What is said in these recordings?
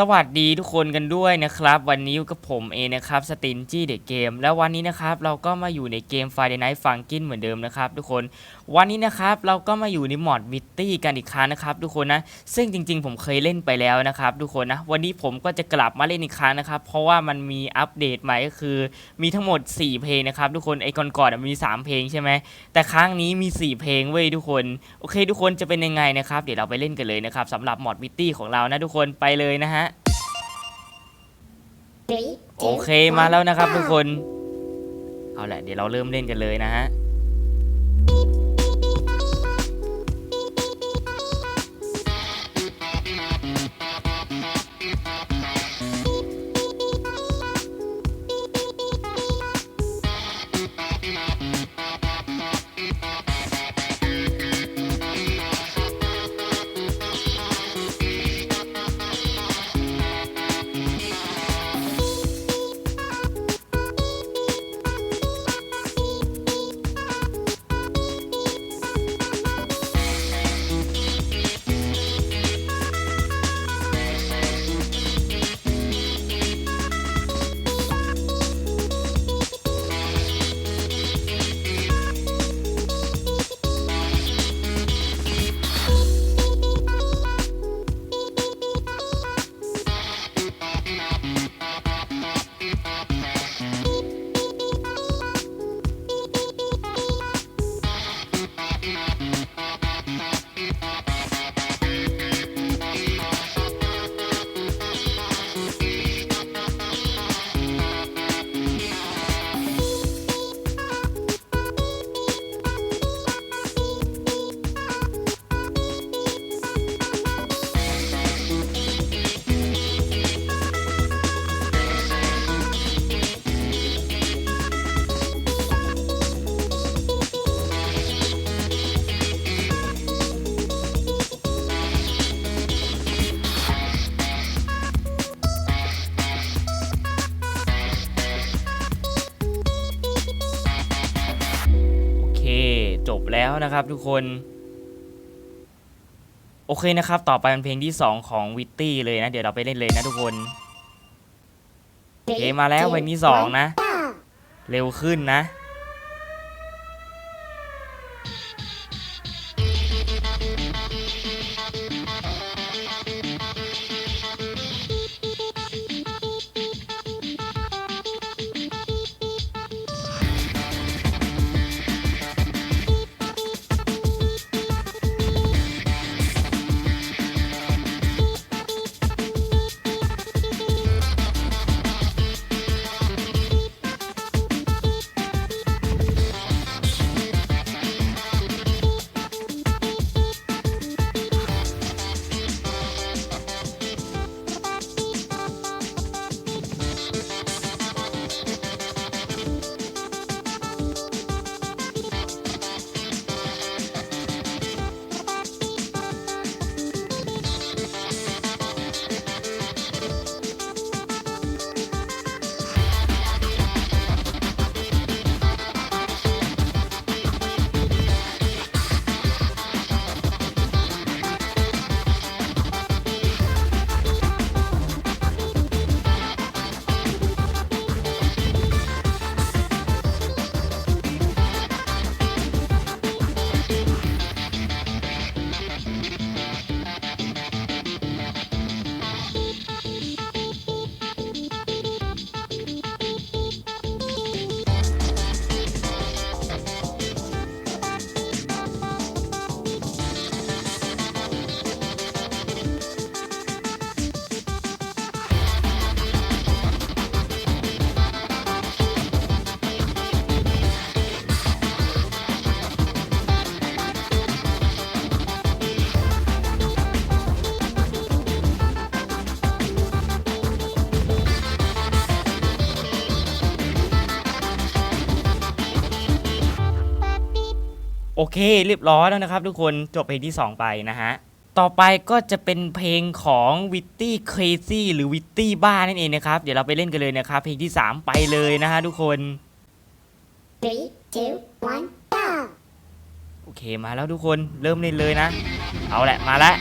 สวัสดีทุกคนกันด้วยนะครับ วันนี้กับผมเองนะครับสตินจี้เด็กเกม แล้ววันนี้นะครับเราก็มาอยู่ในเกม Friday Night Funkin เหมือนเดิมนะครับทุกคนวันนี้นะครับเราก็มาอยู่ในมอดวิตตี้กันอีกครั้งนะครับทุกคนนะซึ่งจริง ๆ ผมเคยเล่นไปแล้วนะครับทุกคนนะวันนี้ผมก็จะกลับมาเล่นอีกครั้งนะครับเพราะว่ามันมีอัปเดตใหม่ก็คือ มีทั้งหมด 4 เพลงนะครับทุกคนไอ้ก่อนๆมี 3 เพลงใช่ไหมแต่ครั้งนี้มี 4 เพลงเว้ยทุกคนโอเค ทุกคนจะเป็นยังไงนะครับเดี๋ยวเราไปเล่นกันเลยนะครับสำหรับมอดวิตตี้ของเรานะทุกคนไปเลยนะฮะ โอ two, เคมาแล้ว one, นะครับ go. ทุกคน เอาแหละเดี๋ยวเราเริ่มเล่นกันเลยนะฮะ นะครับทุกคน โอเคนะครับ ต่อไปเป็นเพลงที่ 2 ของวิตตี้เลยนะ เดี๋ยวเราไปเล่นเลยนะทุกคน โอเคมาแล้วเพลงที่ 2 นะ เร็วขึ้นนะ โอเคเรียบร้อยแล้วนะครับ ทุกคนจบเพลงที่ 2 ไปนะฮะต่อไปก็จะเป็นเพลงของวิตตี้เครซี่หรือวิตตี้บ้านั่นเองนะครับ เดี๋ยวเราไปเล่นกันเลยนะครับ เพลงที่ 3 ไปเลยนะฮะทุกคน Three, two, one, go. โอเคมาแล้วทุกคนเริ่มเล่นเลยนะ เอาแหละมาแล้ว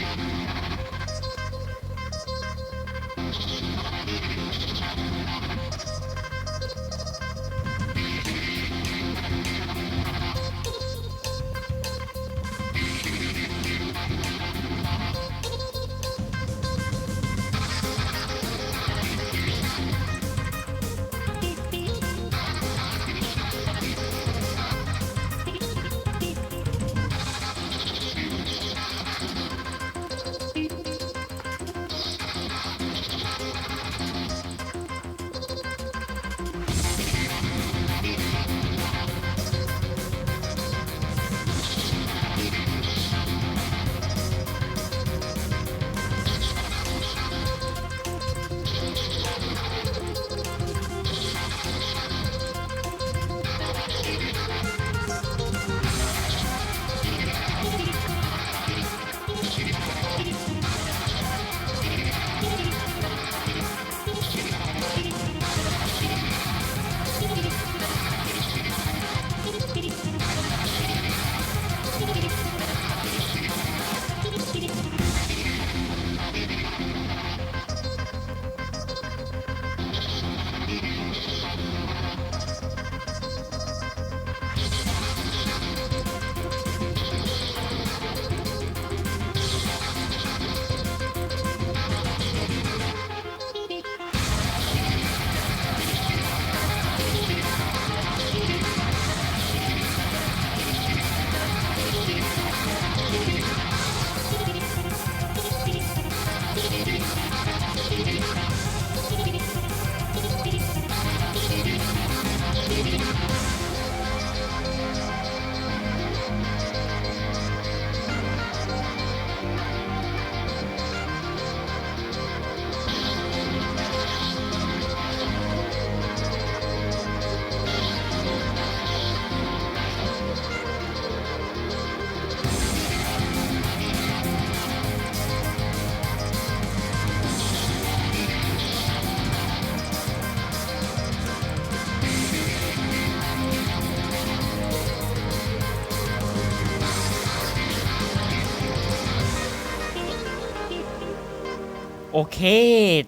โอเค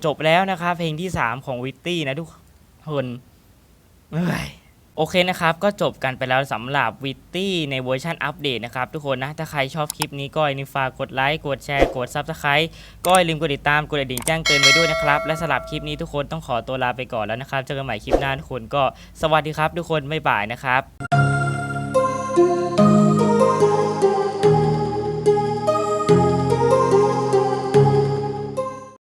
จบแล้วนะครับ เพลงที่ 3 ของวิตตี้นะทุกคนโอเคนะครับ ก็จบกันไปแล้วสำหรับวิตตี้ในเวอร์ชันอัปเดตนะครับ ทุกคนนะ ถ้าใครชอบคลิปนี้ก็อย่าลืมฝากกดไลค์กดแชร์กด Subscribe ก็อย่าลืมกดติดตามกดกระดิ่งแจ้งเตือนไว้ด้วยนะครับ และสำหรับคลิปนี้ทุกคนต้องขอตัวลาไปก่อนแล้วนะครับเจอกันใหม่คลิปหน้าทุกคนก็สวัสดีครับ ทุกคนบ๊ายบายนะครับ